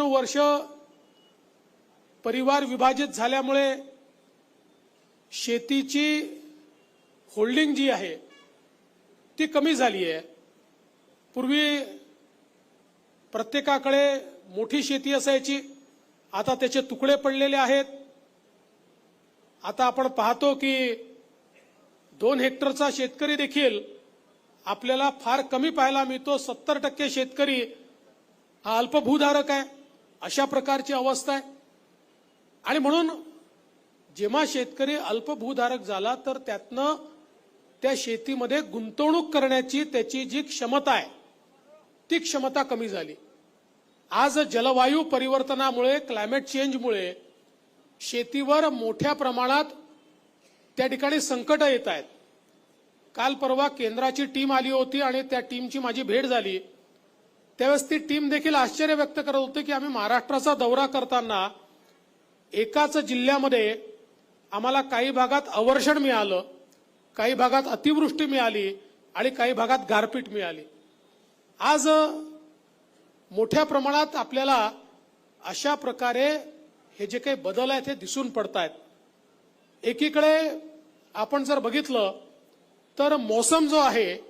वर्षानुवर्ष परिवार विभाजित झाल्यामुळे शेतीची होल्डिंग जी आहे ती कमी झाली आहे. पूर्वी प्रत्येकाकडे मोठी शेती असायची. आता त्याचे तुकडे पडलेले आहेत. आता आपण पाहतो की दोन हेक्टरचा शेतकरी देखील आपल्याला फार कमी पाहायला मिळतो. सत्तर टक्के शेतकरी हा अल्पभूधारक आहे. अशा प्रकारची अवस्था आहे. आणि म्हणून जेव्हा शेतकरी अल्पभूधारक झाला तर त्यातनं त्या शेतीमध्ये गुंतवणूक करण्याची त्याची जी क्षमता आहे ती क्षमता कमी झाली. आज जलवायू परिवर्तनामुळे क्लायमेट चेंजमुळे शेतीवर मोठ्या प्रमाणात त्या ठिकाणी संकट येत आहेत. काल परवा केंद्राची टीम आली होती आणि त्या टीमची माझी भेट झाली. त्यावेळेस ती टीम देखील आश्चर्य व्यक्त करत होते की आम्ही महाराष्ट्राचा दौरा करताना एकाच जिल्ह्यामध्ये आम्हाला काही भागात अवर्षण मिळालं काही भागात अतिवृष्टी मिळाली आणि काही भागात गारपीट मिळाली. आज मोठ्या प्रमाणात आपल्याला अशा प्रकारे हे जे काही बदल आहेत हे दिसून पडत आहेत एकीकडे आपण जर बघितलं तर मौसम जो आहे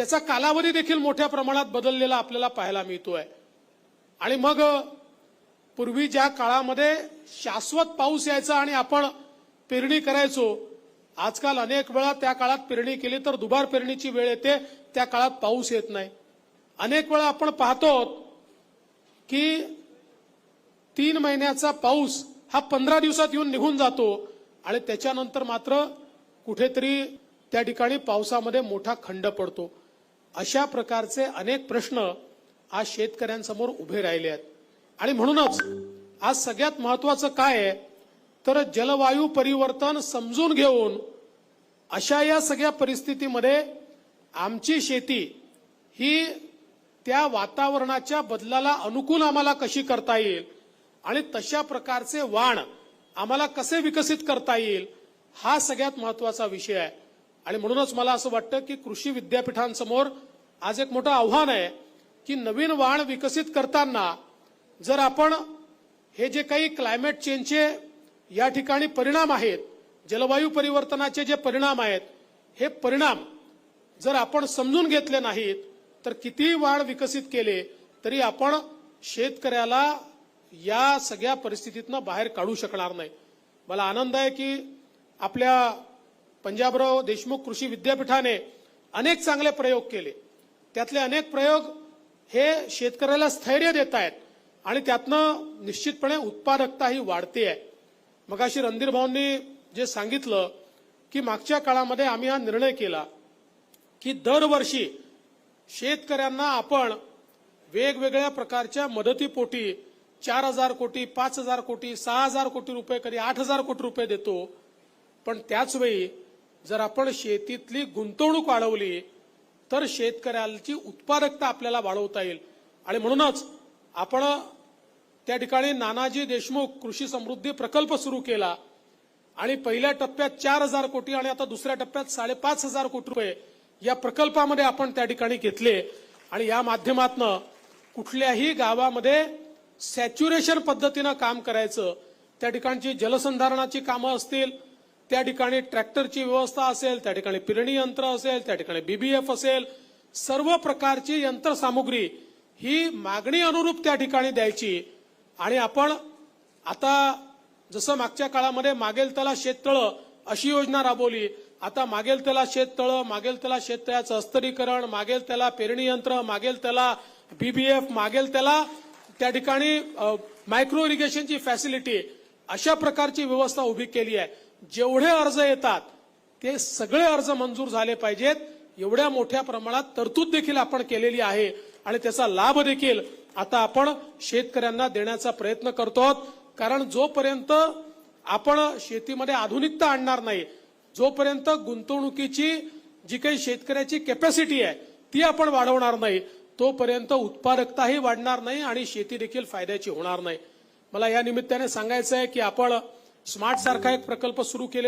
त्याचा कालावधी देखील मोठ्या प्रमाणात बदललेला आपल्याला पाहायला मिळतोय. आणि मग पूर्वी ज्या काळामध्ये शाश्वत पाऊस यायचा आणि आपण पेरणी करायचो आजकाल अनेक वेळा त्या काळात पेरणी केली तर दुबार पेरणीची वेळ येते त्या काळात पाऊस येत नाही. अनेक वेळा आपण पाहतो की तीन महिन्याचा पाऊस हा पंधरा दिवसात येऊन निघून जातो आणि त्याच्यानंतर मात्र कुठेतरी त्या ठिकाणी पावसामध्ये मोठा खंड पडतो. अशा प्रकारचे अनेक प्रश्न आज शेतकऱ्यांसमोर उभे राहिले आहेत. आणि म्हणूनच आज सगळ्यात महत्वाचं काय आहे तर जलवायू परिवर्तन समजून घेऊन अशा या सगळ्या परिस्थितीमध्ये आमची शेती ही त्या वातावरणाच्या बदलाला अनुकूल आम्हाला कशी करता येईल आणि तशा प्रकारचे वाण आम्हाला कसे विकसित करता येईल हा सगळ्यात महत्त्वाचा विषय आहे. आणि म्हणूनच मला असं वाटतं की कृषी विद्यापीठांसमोर आज एक मोठं आव्हान आहे की नवीन वाण विकसित करताना जर आपण हे जे काही क्लायमेट चेंजचे या ठिकाणी परिणाम आहेत जलवायू परिवर्तनाचे जे परिणाम आहेत हे परिणाम जर आपण समजून घेतले नाहीत तर कितीही वाढ विकसित केले तरी आपण शेतकऱ्याला या सगळ्या परिस्थितीतनं बाहेर काढू शकणार नाही. मला आनंद आहे की आपल्या पंजाबराव देशमुख कृषी विद्यापीठाने अनेक चांगले प्रयोग केले. त्यातले अनेक प्रयोग हे शेतकऱ्याला स्थैर्य देत आहेत आणि त्यातनं निश्चितपणे उत्पादकता ही वाढते आहे. मगाशी रणधीर भाऊंनी जे सांगितलं की मागच्या काळामध्ये आम्ही हा निर्णय केला की दरवर्षी शेतकऱ्यांना आपण वेगवेगळ्या प्रकारच्या मदतीपोटी चार हजार कोटी पाच हजार कोटी सहा हजार कोटी रुपये कधी आठ हजार कोटी रुपये देतो. पण त्याचवेळी जर आपण शेतीतली गुंतवणूक वाढवली तर शेतकऱ्याची उत्पादकता आपल्याला वाढवता येईल. आणि म्हणूनच आपण त्या ठिकाणी नानाजी देशमुख कृषी समृद्धी प्रकल्प सुरू केला आणि पहिल्या टप्प्यात चार हजार कोटी आणि आता दुसऱ्या टप्प्यात साडेपाच हजार कोटी रुपये या प्रकल्पामध्ये आपण त्या ठिकाणी घेतले. आणि या माध्यमातनं कुठल्याही गावामध्ये सॅच्युरेशन पद्धतीनं काम करायचं त्या ठिकाणची जलसंधारणाची कामं असतील त्या ठिकाणी ट्रॅक्टरची व्यवस्था असेल त्या ठिकाणी पिरणी यंत्र असेल त्या ठिकाणी बीबीएफ असेल सर्व प्रकारची यंत्रसामुग्री ही मागणी अनुरूप त्या ठिकाणी द्यायची. आणि आपण आता जसं मागच्या काळामध्ये मागेल त्याला शेततळं अशी योजना राबवली. आता मागेल त्याला शेततळं मागेल त्याला शेततळ्याचं अस्तरीकरण मागेल त्याला पेरणी यंत्र मागेल त्याला बीबीएफ मागेल त्याला त्या ठिकाणी मायक्रो इरिगेशनची फॅसिलिटी अशा प्रकारची व्यवस्था उभी केली आहे. जेवढे अर्ज येतात ते सगळे अर्ज मंजूर झाले पाहिजेत. एवढ्या मोठ्या प्रमाणात तरतूद देखील आपण केलेली आहे आणि त्याचा लाभ देखील आता आपण शेतकऱ्यांना देण्याचा प्रयत्न करतो आहोत. कारण जोपर्यंत आपण शेतीमध्ये आधुनिकता आणणार नाही जोपर्यंत गुंतवणुकीची जी काही शेतकऱ्याची कॅपॅसिटी आहे ती आपण वाढवणार नाही तोपर्यंत उत्पादकताही वाढणार नाही आणि शेती देखील फायद्याची होणार नाही. मला या निमित्ताने सांगायचं आहे की आपण स्मार्ट सारखा एक प्रकल्प सुरू केले